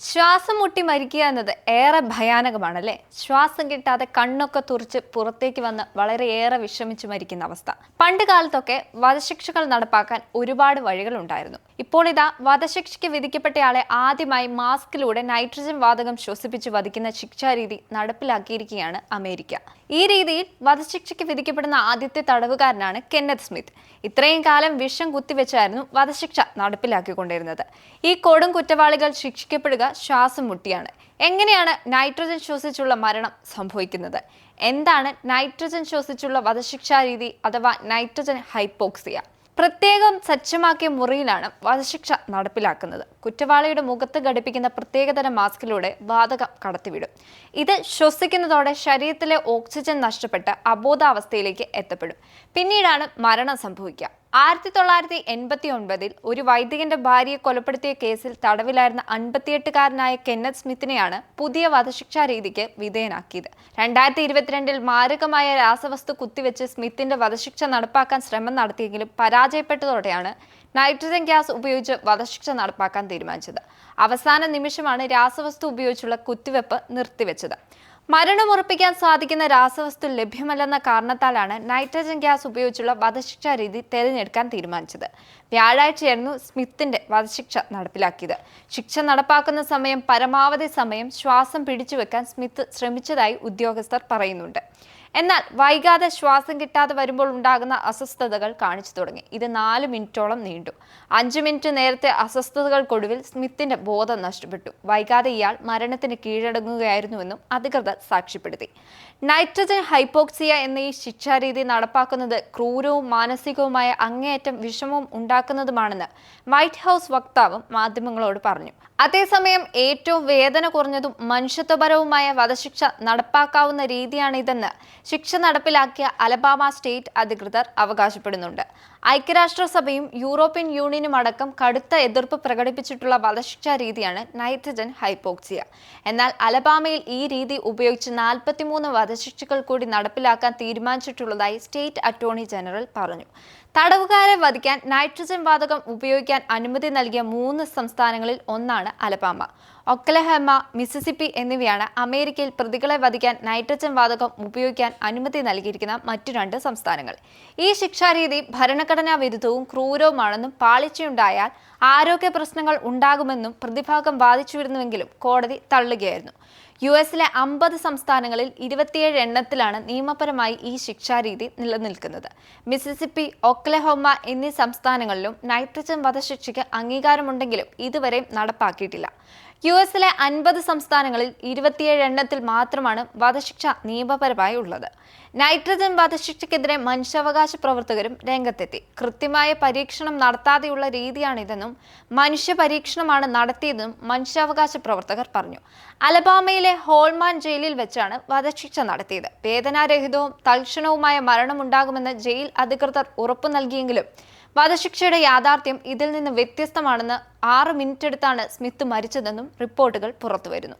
ശ്വാസം മുട്ടി മരിക്കുക എന്നത് ഏറെ ഭയാനകമാണല്ലേ? ശ്വാസം കിട്ടാതെ കണ്ണൊക്കെ തുറച്ച് പുറത്തേക്ക് വന്ന് വളരെയേറെ വിഷമിച്ച് മരിക്കുന്ന അവസ്ഥ. പണ്ട് കാലത്തൊക്കെ വധശിക്ഷകൾ നടപ്പാക്കാൻ ഒരുപാട് വഴികളുണ്ടായിരുന്നു. ഇപ്പോൾ ഇതാ വധശിക്ഷയ്ക്ക് വിധിക്കപ്പെട്ടയാളെ ആദ്യമായി മാസ്കിലൂടെ നൈട്രജൻ വാതകം ശ്വസിപ്പിച്ച് വധിക്കുന്ന ശിക്ഷാരീതി നടപ്പിലാക്കിയിരിക്കുകയാണ് അമേരിക്ക. ഈ രീതിയിൽ വധശിക്ഷയ്ക്ക് വിധിക്കപ്പെടുന്ന ആദ്യത്തെ തടവുകാരനാണ് കെന്നത്ത് സ്മിത്ത്. ഇത്രയും കാലം വിഷം കുത്തിവെച്ചായിരുന്നു വധശിക്ഷ നടപ്പിലാക്കിക്കൊണ്ടിരുന്നത്. ഈ കൊടും കുറ്റവാളികൾ ശിക്ഷിക്കപ്പെടുക ശ്വാസം മുട്ടിയാണ് എങ്ങനെയാണ് നൈട്രജൻ ശ്വസിച്ചുള്ള മരണം സംഭവിക്കുന്നത്? എന്താണ് നൈട്രജൻ ശ്വസിച്ചുള്ള വധശിക്ഷാ രീതി അഥവാ നൈട്രജൻ ഹൈപ്പോക്സിയ പ്രത്യേകം സജ്ജമാക്കിയ മുറിയിലാണ് വധശിക്ഷ നടപ്പിലാക്കുന്നത്. കുറ്റവാളിയുടെ മുഖത്ത് ഘടിപ്പിക്കുന്ന പ്രത്യേകതരം മാസ്കിലൂടെ വാതകം കടത്തിവിടും. ഇത് ശ്വസിക്കുന്നതോടെ ശരീരത്തിലെ ഓക്സിജൻ നഷ്ടപ്പെട്ട് അബോധാവസ്ഥയിലേക്ക് എത്തപ്പെടും. പിന്നീടാണ് മരണം സംഭവിക്കുക. ആയിരത്തി തൊള്ളായിരത്തി എൺപത്തി ഒൻപതിൽ ഒരു വൈദികന്റെ ഭാര്യയെ കൊലപ്പെടുത്തിയ കേസിൽ തടവിലായിരുന്ന അൻപത്തിയെട്ടുകാരനായ കെന്നത്ത് സ്മിത്തിനെയാണ് പുതിയ വധശിക്ഷാ രീതിക്ക് വിധേയനാക്കിയത്. രണ്ടായിരത്തി ഇരുപത്തിരണ്ടിൽ മാരകമായ രാസവസ്തു കുത്തിവെച്ച് സ്മിത്തിന്റെ വധശിക്ഷ നടപ്പാക്കാൻ ശ്രമം നടത്തിയെങ്കിലും പരാജയപ്പെട്ടതോടെയാണ് നൈട്രജൻ ഗ്യാസ് ഉപയോഗിച്ച് വധശിക്ഷ നടപ്പാക്കാൻ തീരുമാനിച്ചത്. അവസാന നിമിഷമാണ് രാസവസ്തു ഉപയോഗിച്ചുള്ള കുത്തിവെപ്പ് നിർത്തിവെച്ചത്. മരണമുറപ്പിക്കാൻ സാധിക്കുന്ന രാസവസ്തു ലഭ്യമല്ലെന്ന കാരണത്താലാണ് നൈട്രജൻ ഗ്യാസ് ഉപയോഗിച്ചുള്ള വധശിക്ഷാ രീതി തെരഞ്ഞെടുക്കാൻ തീരുമാനിച്ചത്. വ്യാഴാഴ്ചയായിരുന്നു സ്മിത്തിന്റെ വധശിക്ഷ നടപ്പിലാക്കിയത്. ശിക്ഷ നടപ്പാക്കുന്ന സമയം പരമാവധി സമയം ശ്വാസം പിടിച്ചുവെക്കാൻ സ്മിത്ത് ശ്രമിച്ചതായി ഉദ്യോഗസ്ഥർ പറയുന്നുണ്ട്. എന്നാൽ വൈകാതെ ശ്വാസം കിട്ടാതെ വരുമ്പോൾ ഉണ്ടാകുന്ന അസ്വസ്ഥതകൾ കാണിച്ചു തുടങ്ങി. ഇത് നാല് മിനിറ്റോളം നീണ്ടു. അഞ്ച് മിനിറ്റ് നേരത്തെ അസ്വസ്ഥതകൾക്കൊടുവിൽ സ്മിത്തിന്റെ ബോധം നഷ്ടപ്പെട്ടു. വൈകാതെ ഇയാൾ മരണത്തിന് കീഴടങ്ങുകയായിരുന്നുവെന്നും അധികൃതർ സാക്ഷ്യപ്പെടുത്തി. നൈട്രജൻ ഹൈപ്പോക്സിയ എന്ന ഈ ശിക്ഷാരീതി നടപ്പാക്കുന്നത് ക്രൂരവും മാനസികവുമായ അങ്ങേയറ്റം വിഷമവും ഉണ്ടാക്കുന്നതുമാണെന്ന് വൈറ്റ് ഹൗസ് വക്താവും മാധ്യമങ്ങളോട് പറഞ്ഞു. അതേസമയം ഏറ്റവും വേദന കുറഞ്ഞതും മനുഷ്യത്വപരവുമായ വധശിക്ഷ നടപ്പാക്കാവുന്ന രീതിയാണിതെന്ന് ശിക്ഷ നടപ്പിലാക്കിയ അലബാമ സ്റ്റേറ്റ് അധികൃതർ അവകാശപ്പെടുന്നുണ്ട്. ഐക്യരാഷ്ട്രസഭയും യൂറോപ്യൻ യൂണിയനും അടക്കം കടുത്ത എതിർപ്പ് പ്രകടിപ്പിച്ചിട്ടുള്ള വധശിക്ഷാ രീതിയാണ് നൈട്രജൻ ഹൈപ്പോക്സിയ. എന്നാൽ അലബാമയിൽ ഈ രീതി ഉപയോഗിച്ച് നാൽപ്പത്തിമൂന്ന് വധശിക്ഷകൾ കൂടി നടപ്പിലാക്കാൻ തീരുമാനിച്ചിട്ടുള്ളതായി സ്റ്റേറ്റ് അറ്റോർണി ജനറൽ പറഞ്ഞു. തടവുകാരെ വധിക്കാൻ നൈട്രജൻ വാതകം ഉപയോഗിക്കാൻ അനുമതി നൽകിയ മൂന്ന് സംസ്ഥാനങ്ങളിൽ ഒന്നാണ് അലബാമ. ഒക്ലഹമ മിസിസിപ്പി എന്നിവയാണ് അമേരിക്കയിൽ പ്രതികളെ വധിക്കാൻ നൈട്രജൻ വാതകം ഉപയോഗിക്കാൻ അനുമതി നൽകിയിരിക്കുന്ന മറ്റു രണ്ട് സംസ്ഥാനങ്ങൾ. ഈ ശിക്ഷാരീതി ഭരണഘടനാ വിരുദ്ധവും ക്രൂരവുമാണെന്നും പാളിച്ചയുണ്ടായാൽ ആരോഗ്യ പ്രശ്നങ്ങൾ ഉണ്ടാകുമെന്നും പ്രതിഭാഗം വാദിച്ചുവരുന്നുവെങ്കിലും കോടതി തള്ളുകയായിരുന്നു. യു എസിലെ അമ്പത് സംസ്ഥാനങ്ങളിൽ ഇരുപത്തിയേഴ് എണ്ണത്തിലാണ് നിയമപരമായി ഈ ശിക്ഷാരീതി നിലനിൽക്കുന്നത്. മിസിസിപ്പി ഒക്ലഹോമ എന്നീ സംസ്ഥാനങ്ങളിലും നൈട്രജൻ വധശിക്ഷയ്ക്ക് അംഗീകാരമുണ്ടെങ്കിലും ഇതുവരെ നടപ്പാക്കിയിട്ടില്ല. യു എസിലെ അൻപത് സംസ്ഥാനങ്ങളിൽ ഇരുപത്തിയേഴ് എണ്ണത്തിൽ മാത്രമാണ് വധശിക്ഷ നിയമപരമായി ഉള്ളത്. നൈട്രജൻ വധശിക്ഷയ്ക്കെതിരെ മനുഷ്യാവകാശ പ്രവർത്തകരും രംഗത്തെത്തി. കൃത്യമായ പരീക്ഷണം നടത്താതെയുള്ള രീതിയാണിതെന്നും മനുഷ്യ പരീക്ഷണമാണ് നടത്തിയതെന്നും മനുഷ്യാവകാശ പ്രവർത്തകർ പറഞ്ഞു. അലബാമയിലെ ഹോൾമാൻ ജയിലിൽ വെച്ചാണ് വധശിക്ഷ നടത്തിയത്. വേദനാരഹിതവും തൽക്ഷണവുമായ മരണമുണ്ടാകുമെന്ന് ജയിൽ അധികൃതർ ഉറപ്പു നൽകിയെങ്കിലും വധശിക്ഷയുടെ യാഥാർത്ഥ്യം ഇതിൽ നിന്ന് വ്യത്യസ്തമാണെന്ന് ആറ് മിനിറ്റ് എടുത്താണ് സ്മിത്ത് മരിച്ചതെന്നും റിപ്പോർട്ടുകൾ പുറത്തുവരുന്നു.